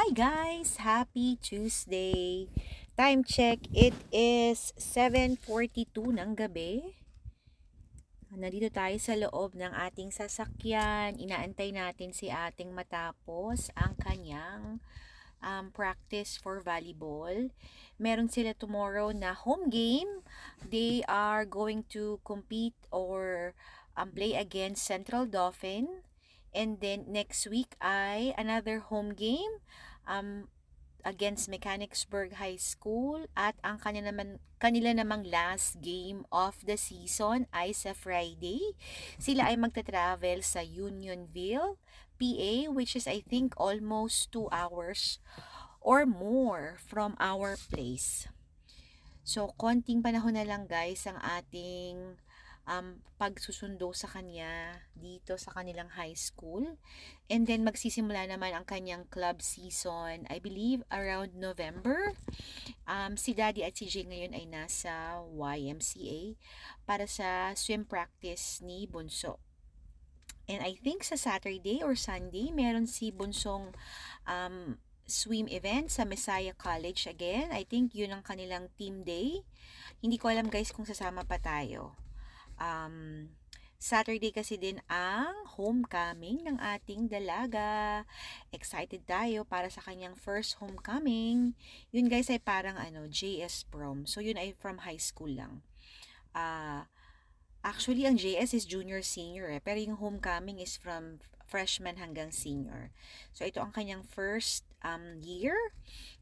Hi guys! Happy Tuesday! Time check, it is 7.42 ng gabi. Nandito tayo sa loob ng ating sasakyan. Inaantay natin si ating matapos ang kanyang um, practice for volleyball. Meron sila tomorrow na home game. They are going to compete or um, play against Central Dauphin. And then next week ay another home game um, against Mechanicsburg High School at ang kanila naman kanila namang last game of the season ay sa Friday. Sila ay magta-travel sa Unionville, PA which is I think almost 2 hours or more from our place. So konting panahon na lang guys ang ating um, pagsusundo sa kanya dito sa kanilang high school. And then magsisimula naman ang kanyang club season, I believe around November. Um, si Daddy at si Jay ngayon ay nasa YMCA para sa swim practice ni Bunso. And I think sa Saturday or Sunday, meron si Bunsong um, swim event sa Messiah College again. I think yun ang kanilang team day. Hindi ko alam guys kung sasama pa tayo um, Saturday kasi din ang homecoming ng ating dalaga. Excited tayo para sa kanyang first homecoming. Yun guys ay parang ano, JS prom. So yun ay from high school lang. Uh, actually, ang JS is junior senior eh. Pero yung homecoming is from freshman hanggang senior. So ito ang kanyang first um, year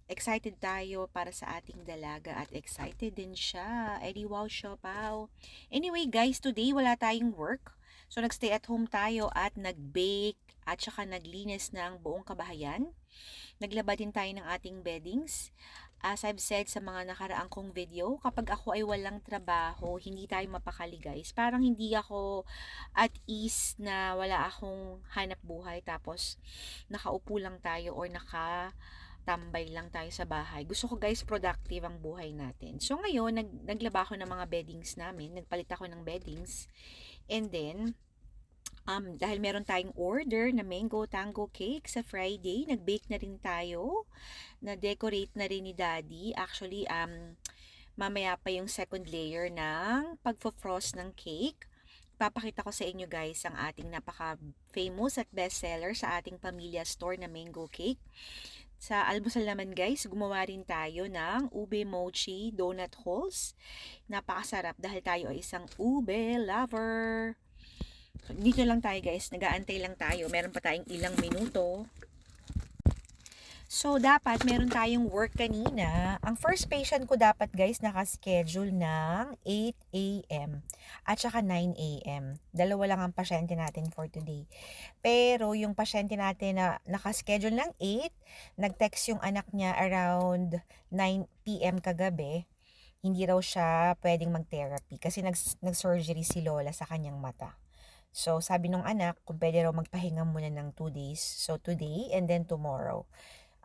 excited tayo para sa ating dalaga at excited din siya. Eddie wow, siopaw. Anyway guys, today wala tayong work. So nagstay at home tayo at nag-bake at saka naglinis ng buong kabahayan. Naglaba din tayo ng ating beddings. As I've said sa mga nakaraang kong video, kapag ako ay walang trabaho, hindi tayo mapakali guys. Parang hindi ako at ease na wala akong hanap buhay tapos nakaupo lang tayo or naka tambay lang tayo sa bahay. Gusto ko guys, productive ang buhay natin. So ngayon, nag, naglaba ako ng mga beddings namin. Nagpalit ako ng beddings. And then, um, dahil meron tayong order na mango tango cake sa Friday, nag-bake na rin tayo. Na-decorate na rin ni Daddy. Actually, um, mamaya pa yung second layer ng pagfo-frost ng cake papakita ko sa inyo guys ang ating napaka famous at bestseller sa ating pamilya store na mango cake. Sa almusal naman guys, gumawa rin tayo ng ube mochi donut holes. Napakasarap dahil tayo ay isang ube lover. Dito lang tayo guys, nagaantay lang tayo. Meron pa tayong ilang minuto So, dapat meron tayong work kanina. Ang first patient ko dapat guys nakaschedule ng 8 a.m. at saka 9 a.m. Dalawa lang ang pasyente natin for today. Pero yung pasyente natin na nakaschedule ng 8, nag-text yung anak niya around 9 p.m. kagabi. Hindi raw siya pwedeng mag-therapy kasi nag- nag-surgery si Lola sa kanyang mata. So, sabi nung anak, kung pwede raw magpahinga muna ng 2 days. So, today and then tomorrow.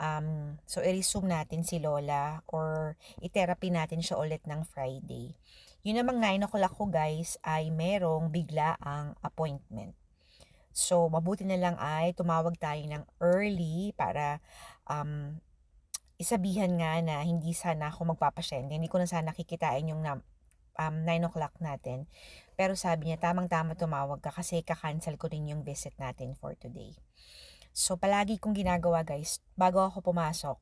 Um, so, i-resume natin si Lola or i-therapy natin siya ulit ng Friday. Yun namang 9 o'clock ko guys ay merong bigla ang appointment. So, mabuti na lang ay tumawag tayo ng early para um, isabihan nga na hindi sana ako magpapasyente. Hindi ko na sana kikitain yung um, 9 o'clock natin. Pero sabi niya, tamang-tama tumawag ka kasi kakancel ko rin yung visit natin for today. So, palagi kong ginagawa guys, bago ako pumasok,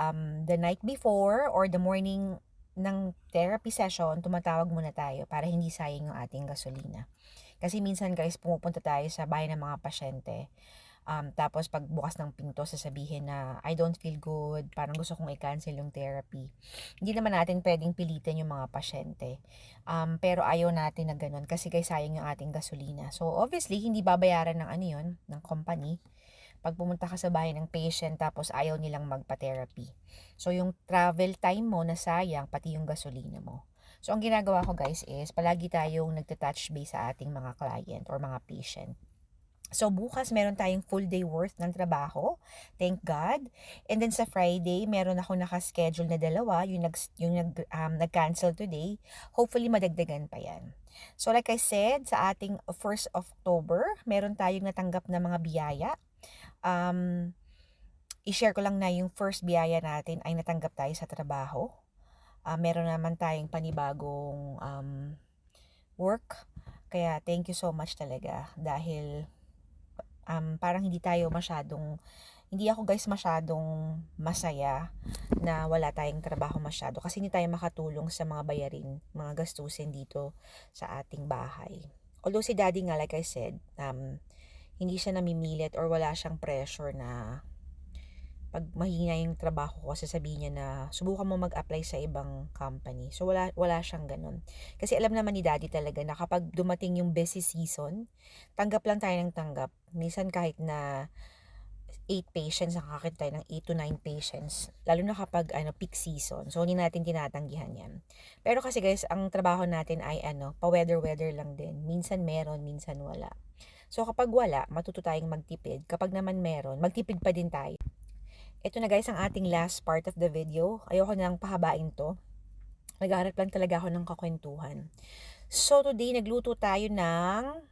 um, the night before or the morning ng therapy session, tumatawag muna tayo para hindi sayang yung ating gasolina. Kasi minsan guys, pumupunta tayo sa bahay ng mga pasyente. Um, tapos pagbukas ng pinto, sasabihin na I don't feel good, parang gusto kong i-cancel yung therapy. Hindi naman natin pwedeng pilitin yung mga pasyente. Um, pero ayaw natin na ganun kasi guys sayang yung ating gasolina. So obviously, hindi babayaran ng ano yun, ng company pag pumunta ka sa bahay ng patient tapos ayaw nilang magpa-therapy. So, yung travel time mo na sayang, pati yung gasolina mo. So, ang ginagawa ko guys is, palagi tayong nagta-touch base sa ating mga client or mga patient. So, bukas meron tayong full day worth ng trabaho. Thank God. And then sa Friday, meron ako naka-schedule na dalawa. Yung, nag, yung nag, um, nag-cancel today. Hopefully, madagdagan pa yan. So, like I said, sa ating 1st October, meron tayong natanggap na mga biyaya um, i-share ko lang na yung first biyaya natin ay natanggap tayo sa trabaho. Uh, meron naman tayong panibagong um, work. Kaya thank you so much talaga dahil um, parang hindi tayo masyadong hindi ako guys masyadong masaya na wala tayong trabaho masyado kasi hindi tayo makatulong sa mga bayarin, mga gastusin dito sa ating bahay. Although si daddy nga like I said, um, hindi siya namimilit or wala siyang pressure na pag mahina yung trabaho ko, sasabihin niya na subukan mo mag-apply sa ibang company. So wala wala siyang ganun. Kasi alam naman ni Daddy talaga na kapag dumating yung busy season, tanggap lang tayo ng tanggap. Minsan kahit na 8 patients, nakakakit tayo ng 8 to 9 patients. Lalo na kapag ano, peak season. So, hindi natin tinatanggihan yan. Pero kasi guys, ang trabaho natin ay ano, pa-weather-weather lang din. Minsan meron, minsan wala. So, kapag wala, matuto tayong magtipid. Kapag naman meron, magtipid pa din tayo. Ito na guys ang ating last part of the video. Ayoko nang pahabain to. Naghahanap lang talaga ako ng kakwentuhan. So today nagluto tayo ng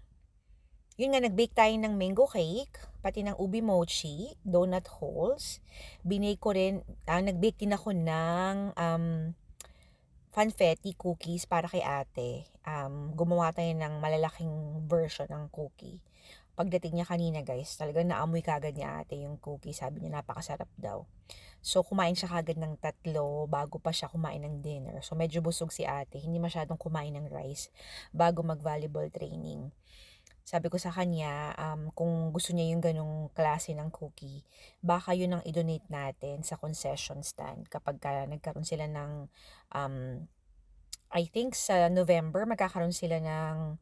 yun nga, nag-bake tayo ng mango cake, pati ng ubi mochi, donut holes. Binake ko rin, ah, nag-bake din ako ng um, fanfetti cookies para kay ate. Um, gumawa tayo ng malalaking version ng cookie pagdating niya kanina guys, talagang naamoy kagad niya ate yung cookie. Sabi niya napakasarap daw. So kumain siya kagad ng tatlo bago pa siya kumain ng dinner. So medyo busog si ate. Hindi masyadong kumain ng rice bago mag-volleyball training. Sabi ko sa kanya, um, kung gusto niya yung ganong klase ng cookie, baka yun ang i-donate natin sa concession stand kapag ka nagkaroon sila ng, um, I think sa November, magkakaroon sila ng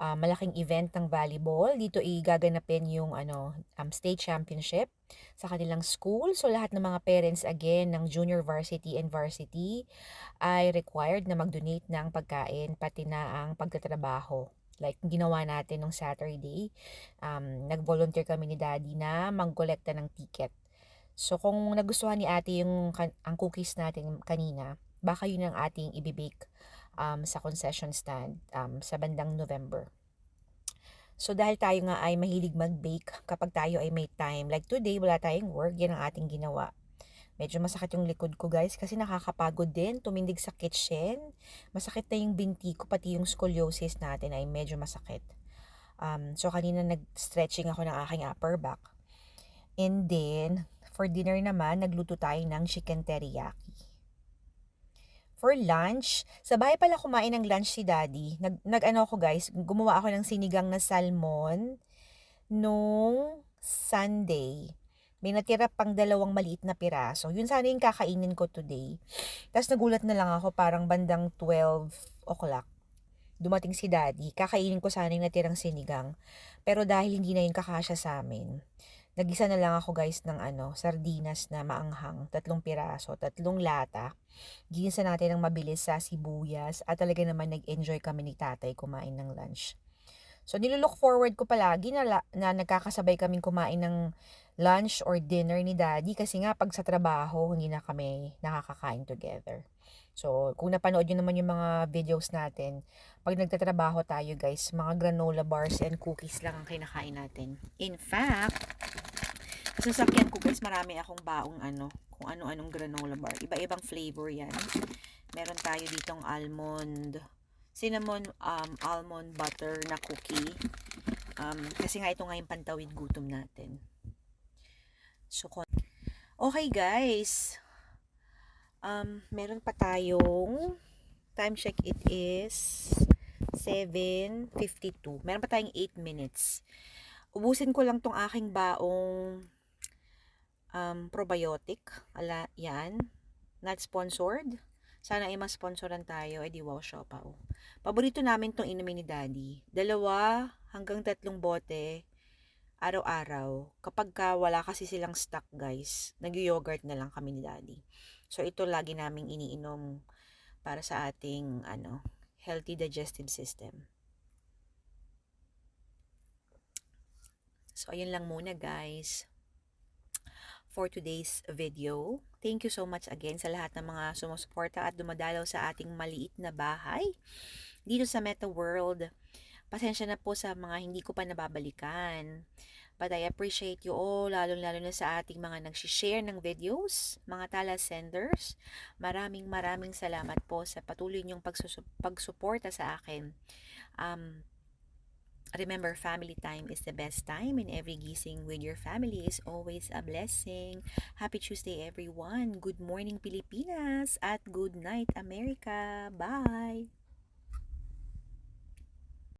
uh, malaking event ng volleyball. Dito igaganapin yung ano, um, state championship sa kanilang school. So lahat ng mga parents again ng junior varsity and varsity ay required na mag-donate ng pagkain pati na ang pagtatrabaho. Like ginawa natin nung Saturday, um, nag-volunteer kami ni Daddy na mag-collecta ng ticket. So kung nagustuhan ni ate yung ang cookies natin kanina, baka yun ang ating ibibake um, sa concession stand um, sa bandang November. So dahil tayo nga ay mahilig mag-bake kapag tayo ay may time. Like today, wala tayong work, yan ang ating ginawa. Medyo masakit yung likod ko guys kasi nakakapagod din tumindig sa kitchen. Masakit na yung binti ko pati yung scoliosis natin ay medyo masakit. Um, so kanina nag-stretching ako ng aking upper back. And then, for dinner naman, nagluto tayo ng chicken teriyaki for lunch. Sa bahay pala kumain ng lunch si daddy. Nag, nag ano ako guys, gumawa ako ng sinigang na salmon nung Sunday. May natira pang dalawang maliit na piraso. Yun sana yung kakainin ko today. Tapos nagulat na lang ako parang bandang 12 o'clock. Dumating si daddy. Kakainin ko sana yung natirang sinigang. Pero dahil hindi na yung kakasya sa amin, Nagisa na lang ako guys ng ano, sardinas na maanghang, tatlong piraso, tatlong lata. Ginisa natin ng mabilis sa sibuyas at talaga naman nag-enjoy kami ni tatay kumain ng lunch. So nilook forward ko palagi na, na nagkakasabay kaming kumain ng lunch or dinner ni daddy kasi nga pag sa trabaho hindi na kami nakakakain together. So, kung napanood nyo naman yung mga videos natin, pag nagtatrabaho tayo guys, mga granola bars and cookies lang ang kinakain natin. In fact, sasakyan ko guys, marami akong baong ano, kung ano-anong granola bar. Iba-ibang flavor yan. Meron tayo ditong almond, cinnamon um, almond butter na cookie. Um, kasi nga ito nga yung pantawid gutom natin. So, okay guys, Um, meron pa tayong time check it is 7.52. Meron pa tayong 8 minutes. Ubusin ko lang tong aking baong um, probiotic. Ala, yan. Not sponsored. Sana ay mas-sponsoran tayo. Eh di wow, siya pa. Oh. Paborito namin tong inumin ni daddy. Dalawa hanggang tatlong bote araw-araw. Kapag ka wala kasi silang stock guys, nag-yogurt na lang kami ni daddy. So ito lagi naming iniinom para sa ating ano, healthy digestive system. So ayun lang muna guys for today's video. Thank you so much again sa lahat ng mga sumusuporta at dumadalaw sa ating maliit na bahay dito sa Meta World. Pasensya na po sa mga hindi ko pa nababalikan. But I appreciate you all, lalo-lalo na sa ating mga nagsishare ng videos, mga tala senders. Maraming maraming salamat po sa patuloy niyong pagsusu- pagsuporta sa akin. Um, remember, family time is the best time and every gising with your family is always a blessing. Happy Tuesday, everyone. Good morning, Pilipinas, at good night, America. Bye!